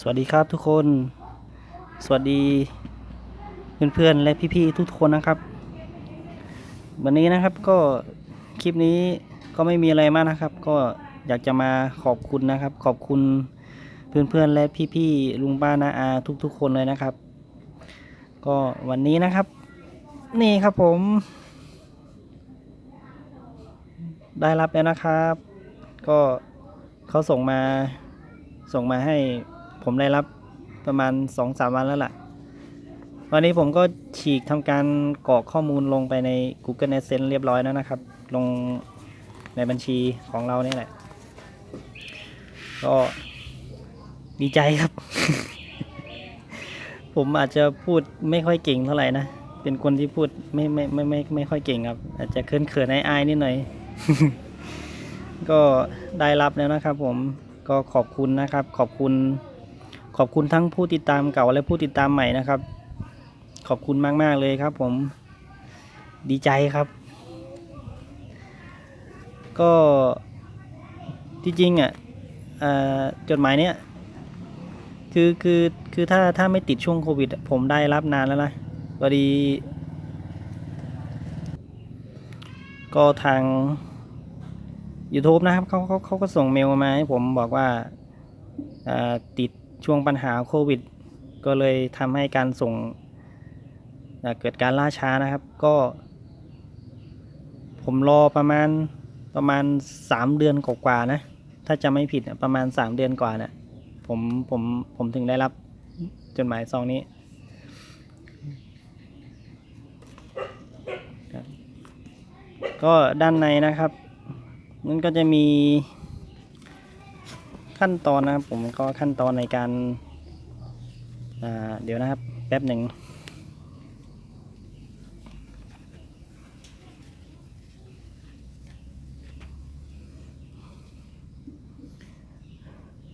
สวัสดีครับทุกคน สวัสดีเพื่อนๆและพี่ๆทุกคนนะครับ วันนี้นะครับก็คลิปนี้ก็ไม่มีอะไรมากนะครับ ก็อยากจะมาขอบคุณนะครับ ขอบคุณเพื่อนๆและพี่ๆลุงป้านาอาทุกๆ คนเลยนะครับ ก็วันนี้นะครับ นี่ครับผม ได้รับแล้วนะครับ ก็เขาส่งมาส่งมาให้ ผมได้รับประมาณสองสามวันแล้วล่ะ วันนี้ผมก็ฉีกทำการกรอกข้อมูลลงไปใน Google Adsense เรียบร้อยแล้วนะครับ ลงในบัญชีของเราเนี่ยแหละ ก็ดีใจครับ ผมอาจจะพูดไม่ค่อยเก่งเท่าไหร่นะ เป็นคนที่พูดไม่ไม่ไม่ไม่ไม่ค่อยเก่งครับ อาจจะเขินเขินอายๆนิดหน่อย ก็ได้รับแล้วนะครับผมก็ขอบคุณนะครับ ขอบคุณ ขอบคุณทั้งผู้ติดตามเก่าและผู้ติดตามใหม่นะครับ ขอบคุณมาก ๆ เลยครับ ผมดีใจครับ ก็ที่จริงอะอ่อจดหมายเนี้ยคือคือคือถ้าถ้าไม่ติดช่วงโควิด ผมได้รับนานแล้วนะพอดี ก็ทาง YouTube นะครับเขาเขาเขาก็ส่งเมลมาให้ผมบอกว่าติด ช่วงปัญหาโควิด ก็เลยทำให้การส่งเกิดการล่าช้านะครับ ก็ ผมรอประมาณประมาณสามเดือนกว่าๆนะ ถ้าจะไม่ผิดประมาณสามเดือนกว่านะผมผมผมถึงได้รับจดหมายซองนี้ก็ด้านในนะครับมันก็จะมี ขั้นตอนนะครับผมก็ขั้นตอนในการเดี๋ยวนะครับ แป๊บหนึ่ง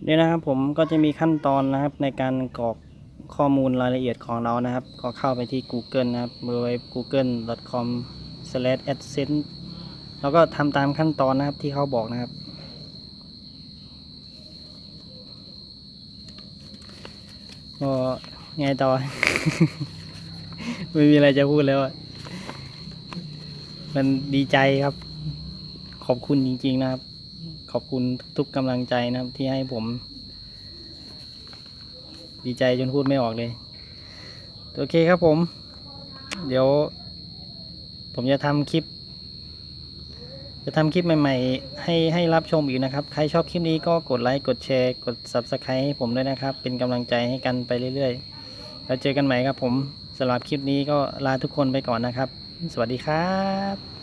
เนี่ยนะครับผมก็จะมีขั้นตอนนะครับในการกรอกข้อมูลรายละเอียดของเรานะครับ ก็เข้าไปที่ Google นะครับเบอร์ไว้ google.com/adsense แล้วก็ทำตามขั้นตอนนะครับที่เขาบอกนะครับ ก็ไงต่อ ไม่มีอะไรจะพูดแล้วมันดีใจครับ ขอบคุณจริง ๆ นะครับ ขอบคุณทุกกำลังใจนะครับ ที่ให้ผม ดีใจจนพูดไม่ออกเลย โอเคครับผม เดี๋ยว ผมจะทำคลิป จะทำคลิปใหม่ ๆ ให้ให้รับชมอีกนะครับ ใครชอบคลิปนี้ก็กดไลค์ กดแชร์ กด Subscribe ให้ผมด้วยนะครับ เป็นกำลังใจให้กันไปเรื่อยๆ แล้วเจอกันใหม่ครับผมสำหรับคลิปนี้ก็ลาทุกคนไปก่อนนะครับ สวัสดีครับ